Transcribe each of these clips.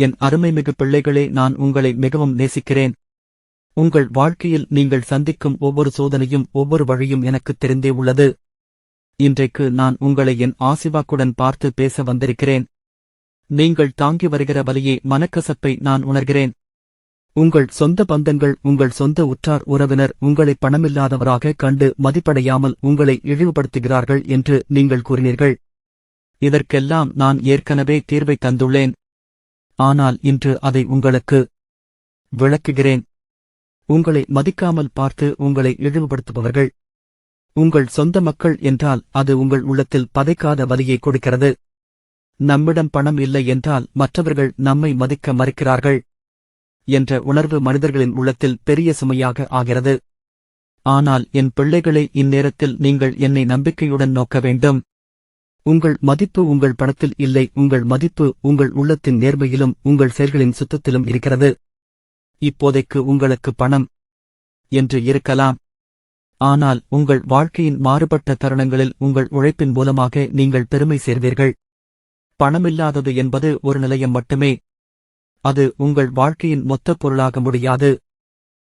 என் அருமைமிகு பிள்ளைகளே நான் உங்களை மிகவும் நேசிக்கிறேன். உங்கள் வாழ்க்கையில் நீங்கள் சந்திக்கும் ஒவ்வொரு சோதனையும் ஒவ்வொரு வழியும் எனக்குத் தெரிந்தே உள்ளது. இன்றைக்கு நான் உங்களை என் ஆசிவாக்குடன் பார்த்து பேச வந்திருக்கிறேன். நீங்கள் தாங்கி வருகிற வலியே மனக்கசப்பை நான் உணர்கிறேன். உங்கள் சொந்த பந்தங்கள் உங்கள் சொந்த உற்றார் உறவினர் உங்களை பணமில்லாதவராக கண்டு மதிப்படையாமல் உங்களை இழிவுபடுத்துகிறார்கள் என்று நீங்கள் கூறினீர்கள். இதற்கெல்லாம் நான் ஏற்கனவே தீர்வை தந்துள்ளேன். ஆனால் இன்று அதை உங்களுக்கு விளக்குகிறேன். உங்களை மதிக்காமல் பார்த்து உங்களை இழிவுபடுத்துபவர்கள். உங்கள் சொந்த மக்கள் என்றால் அது உங்கள் உள்ளத்தில் பதைக்காத வலியை கொடுக்கிறது. நம்மிடம் பணம் இல்லை என்றால் மற்றவர்கள் நம்மை மதிக்க மறுக்கிறார்கள் என்ற உணர்வு மனிதர்களின் உள்ளத்தில் பெரிய சுமையாக ஆகிறது. ஆனால் என் பிள்ளைகளை இந்நேரத்தில் நீங்கள் என்னை நம்பிக்கையுடன் நோக்க வேண்டும். உங்கள் மதிப்பு உங்கள் பணத்தில் இல்லை உங்கள் மதிப்பு உங்கள் உள்ளத்தின் நேர்மையிலும் உங்கள் செயல்களின் சுத்தத்திலும் இருக்கிறது. இப்போதைக்கு உங்களுக்கு பணம் என்று இருக்கலாம். ஆனால் உங்கள் வாழ்க்கையின் மாறுபட்ட தருணங்களில் உங்கள் உழைப்பின் மூலமாக நீங்கள் பெருமை சேர்வீர்கள். பணமில்லாதது என்பது ஒரு நிலையம் மட்டுமே. அது உங்கள் வாழ்க்கையின் மொத்த பொருளாக முடியாது.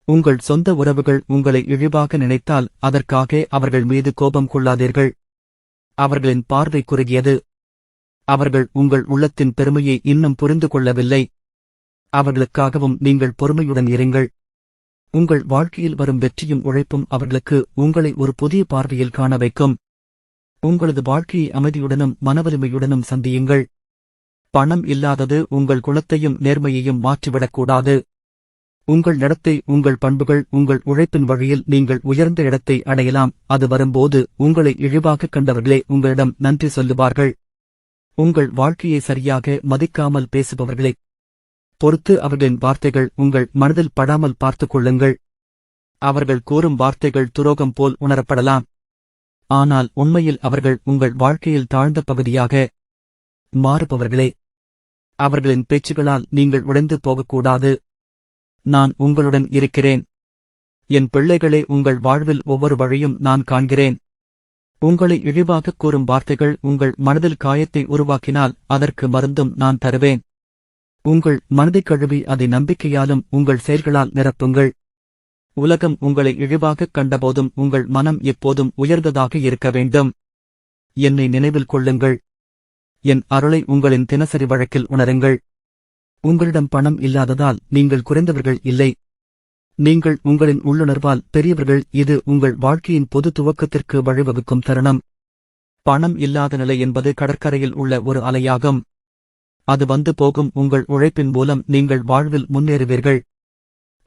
உங்கள் சொந்த உறவுகள் உங்களை இழிவாக நினைத்தால் அதற்காக அவர்கள் மீது கோபம் கொள்ளாதீர்கள். அவர்களின் பார்வை குறுகியது அவர்கள் உங்கள் உள்ளத்தின் பெருமையை இன்னும் புரிந்து கொள்ளவில்லை. அவர்களுக்காகவும் நீங்கள் பொறுமையுடன் இருங்கள். உங்கள் வாழ்க்கையில் வரும் வெற்றியும் உழைப்பும் அவர்களுக்கு உங்களை ஒரு புதிய பார்வையில் காண வைக்கும். உங்களது வாழ்க்கையை அமைதியுடனும் மனவலிமையுடனும் சந்தியுங்கள். பணம் இல்லாதது உங்கள் குலத்தையும் நேர்மையையும் மாற்றிவிடக்கூடாது. உங்கள் நடத்தை உங்கள் பண்புகள் உங்கள் உழைப்பின் வழியில் நீங்கள் உயர்ந்த இடத்தை அடையலாம். அது வரும்போது உங்களை இழிவாகக் கண்டவர்களே உங்களிடம் நன்றி சொல்லுவார்கள். உங்கள் வாழ்க்கையை சரியாக மதிக்காமல் பேசுபவர்களே. பொறுத்து அவர்களின் வார்த்தைகள் உங்கள் மனதில் படாமல் பார்த்துக் கொள்ளுங்கள். அவர்கள் கூறும் வார்த்தைகள் துரோகம் போல் உணரப்படலாம். ஆனால் உண்மையில் அவர்கள் உங்கள் வாழ்க்கையில் தாழ்ந்த பகுதியாக மாறுபவர்களே. அவர்களின் பேச்சுகளால் நீங்கள் உடைந்து போகக்கூடாது. நான் உங்களுடன் இருக்கிறேன். என் பிள்ளைகளே உங்கள் வாழ்வில் ஒவ்வொரு வழியும் நான் காண்கிறேன். உங்களை இழிவாகக் கூறும் வார்த்தைகள் உங்கள் மனதில் காயத்தை உருவாக்கினால் அதற்கு மருந்தும் நான் தருவேன். உங்கள் மனதைக் கழுவி அதை நம்பிக்கையாலும் உங்கள் செயல்களால் நிரப்புங்கள். உலகம் உங்களை இழிவாகக் கண்டபோதும் உங்கள் மனம் எப்போதும் உயர்ந்ததாக இருக்க வேண்டும். என்னை நினைவில் கொள்ளுங்கள். என் அருளை உங்களின் தினசரி வழக்கில் உணருங்கள். உங்களிடம் பணம் இல்லாததால் நீங்கள் குறைந்தவர்கள் இல்லை. நீங்கள் உங்களின் உள்ளுணர்வால் பெரியவர்கள் இது உங்கள் வாழ்க்கையின் பொது துவக்கத்திற்கு வழிவகுக்கும் தருணம். பணம் இல்லாத நிலை என்பது கடற்கரையில் உள்ள ஒரு அலையாகும். அது வந்து போகும் உங்கள் உழைப்பின் மூலம் நீங்கள் வாழ்வில் முன்னேறுவீர்கள்.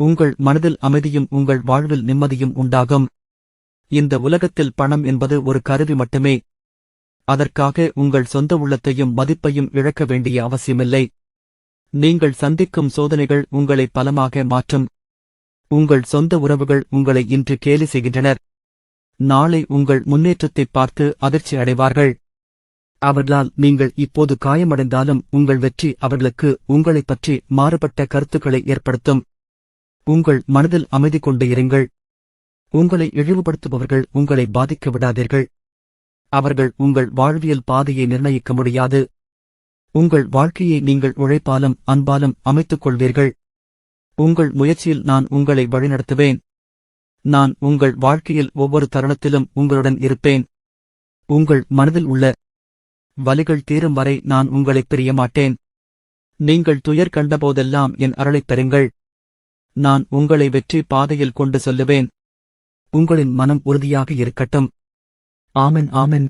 உங்கள் மனதில் அமைதியும் உங்கள் வாழ்வில் நிம்மதியும் உண்டாகும். இந்த உலகத்தில் பணம் என்பது ஒரு கருவி மட்டுமே. அதற்காக உங்கள் சொந்த உள்ளத்தையும் மதிப்பையும் இழக்க வேண்டிய அவசியமில்லை. நீங்கள் சந்திக்கும் சோதனைகள் உங்களை பலமாக மாற்றும். உங்கள் சொந்த உறவுகள் உங்களை இன்று கேலி செய்கின்றனர். நாளை உங்கள் முன்னேற்றத்தைப் பார்த்து அதிர்ச்சி அடைவார்கள். அவர்களால் நீங்கள் இப்போது காயமடைந்தாலும் உங்கள் வெற்றி அவர்களுக்கு உங்களைப் பற்றி மாறுபட்ட கருத்துக்களை ஏற்படுத்தும். உங்கள் மனதில் அமைதி கொண்டு இருங்கள். உங்களை இழிவுபடுத்துபவர்கள் உங்களை பாதிக்க விடாதீர்கள். அவர்கள் உங்கள் வாழ்வியல் பாதையை நிர்ணயிக்க முடியாது. உங்கள் வாழ்க்கையை நீங்கள் உழைப்பாலும் அன்பாலும் அமைத்துக் கொள்வீர்கள் உங்கள் முயற்சியில் நான் உங்களை வழிநடத்துவேன். நான் உங்கள் வாழ்க்கையில் ஒவ்வொரு தருணத்திலும் உங்களுடன் இருப்பேன். உங்கள் மனதில் உள்ள வலிகள் தீரும் வரை நான் உங்களைப் பிரிய மாட்டேன் நீங்கள் துயர் கண்டபோதெல்லாம் என் அருளைப் பெறுங்கள். நான் உங்களை வெற்றி பாதையில் கொண்டு செல்லுவேன். உங்களின் மனம் உறுதியாக இருக்கட்டும். ஆமென் ஆமென்.